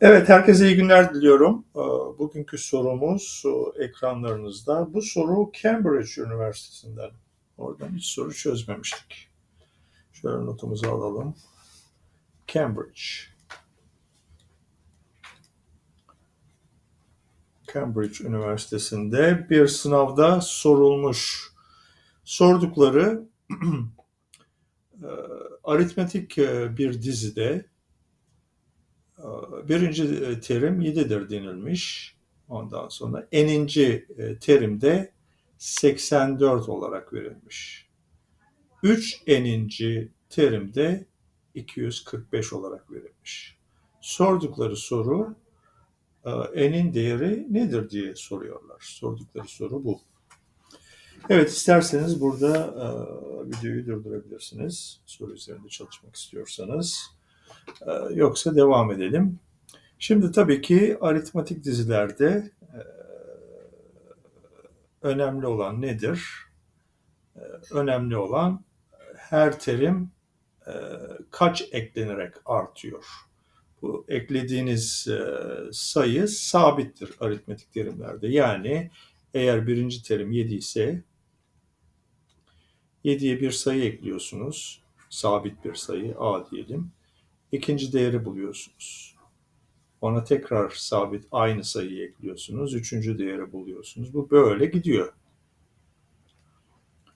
Evet, herkese iyi günler diliyorum. Ee, Bugünkü sorumuz e, ekranlarınızda. Bu soru Cambridge Üniversitesi'nden. Oradan hiç soru çözmemiştik. Şöyle notumuzu alalım. Cambridge. Cambridge Üniversitesi'nde bir sınavda sorulmuş. Sordukları e, aritmetik e, bir dizide birinci terim 7'dir denilmiş. Ondan sonra eninci terimde 84 olarak verilmiş. 3 eninci terimde 245 olarak verilmiş. Sordukları soru enin değeri nedir diye soruyorlar. Sordukları soru bu. Evet isterseniz burada e, videoyu durdurabilirsiniz. Soru üzerinde çalışmak istiyorsanız. E, yoksa devam edelim. Şimdi tabii ki aritmatik dizilerde e, önemli olan nedir? E, önemli olan her terim e, kaç eklenerek artıyor. Bu eklediğiniz sayı sabittir aritmetik terimlerde. Yani eğer birinci terim 7 ise 7'ye bir sayı ekliyorsunuz. Sabit bir sayı a diyelim. İkinci değeri buluyorsunuz. Ona tekrar sabit aynı sayıyı ekliyorsunuz. Üçüncü değeri buluyorsunuz. Bu böyle gidiyor.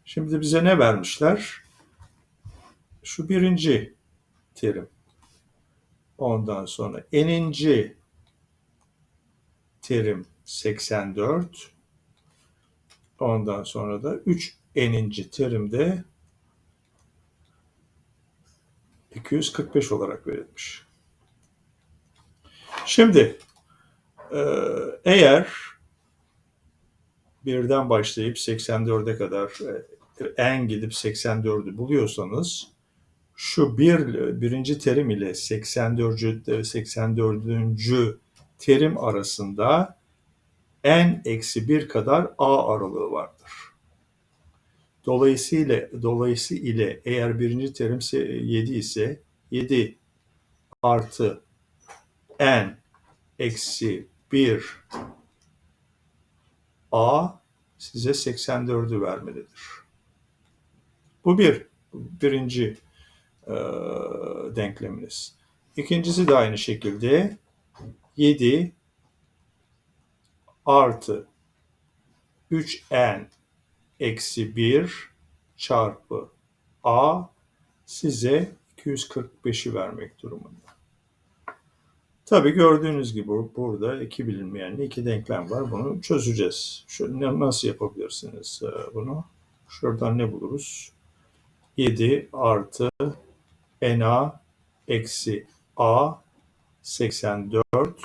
Şimdi bize ne vermişler? Şu birinci terim. Ondan sonra eninci terim 84. Ondan sonra da 3 eninci terimde 245 olarak verilmiş. Şimdi e, eğer birden başlayıp 84'e kadar e, en gidip 84'ü buluyorsanız şu bir birinci terim ile 84. 84. terim arasında n eksi bir kadar a aralığı vardır. Dolayısıyla dolayısıyla eğer birinci terim 7 ise 7 artı n eksi 1 a size 84'ü vermelidir. Bu bir birinci e, denkleminiz. İkincisi de aynı şekilde 7 artı 3n eksi 1 çarpı a size 245'i vermek durumunda. Tabii gördüğünüz gibi burada iki bilinmeyenli iki denklem var. Bunu çözeceğiz. Şöyle nasıl yapabilirsiniz e, bunu? Şuradan ne buluruz? 7 artı na eksi a 84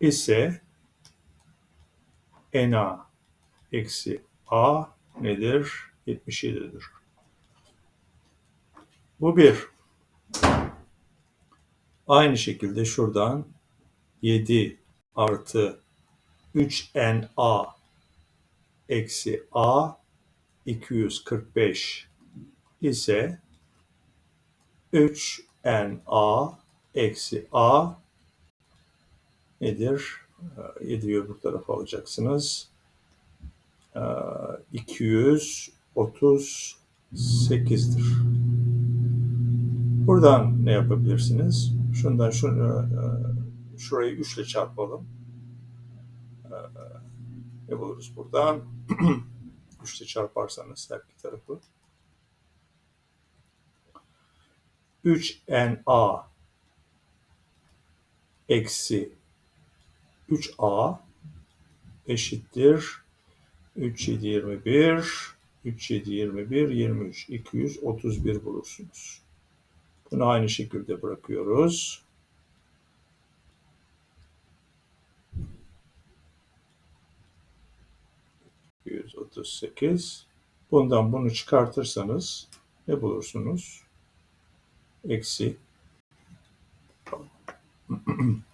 ise na eksi a nedir? 77'dir. Bu bir. Aynı şekilde şuradan 7 artı 3na eksi a 245 ise 3na eksi a nedir? 7'yi öbür tarafa alacaksınız. 238'dir. Buradan ne yapabilirsiniz? Şundan şunu, e, şurayı 3 ile çarpalım. E, ne buluruz buradan? 3 ile çarparsanız her iki tarafı. 3na eksi 3a eşittir 3 7 21 3 7 21 23 231 bulursunuz. Bunu aynı şekilde bırakıyoruz. %38. Bundan bunu çıkartırsanız ne bulursunuz? Eksi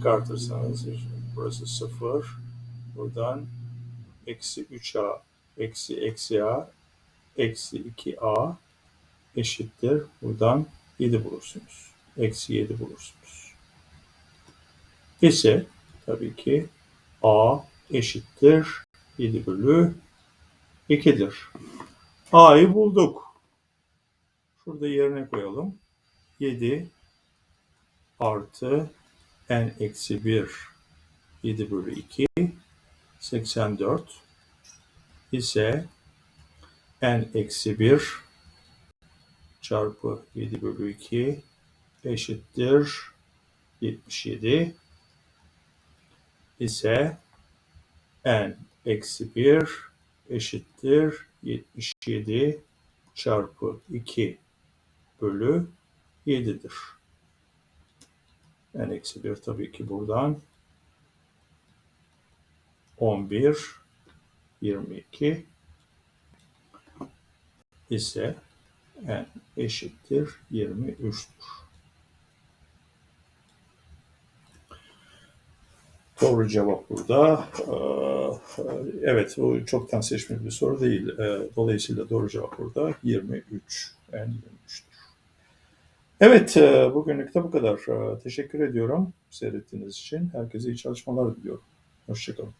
çıkartırsanız burası 0. Buradan eksi 3a eksi eksi a eksi 2a eşittir. Buradan 7 bulursunuz. Eksi 7 bulursunuz. ise tabii ki a eşittir 7 bölü 2'dir. a'yı bulduk. Şurada yerine koyalım. 7 artı n eksi 1 7 bölü 2 84 ise n eksi 1 çarpı 7 bölü 2 eşittir 77 ise n eksi 1 eşittir 77 çarpı 2 bölü 7'dir. N eksi 1 tabii ki buradan 11 22 ise n eşittir 23'tür. Doğru cevap burada. Ee, Evet, bu çoktan seçmeli bir soru değil. Ee, Dolayısıyla doğru cevap burada 23. N 23'tür. Evet, e, bugünlük de bu kadar. Ee, Teşekkür ediyorum seyrettiğiniz için. Herkese iyi çalışmalar diliyorum. Hoşçakalın.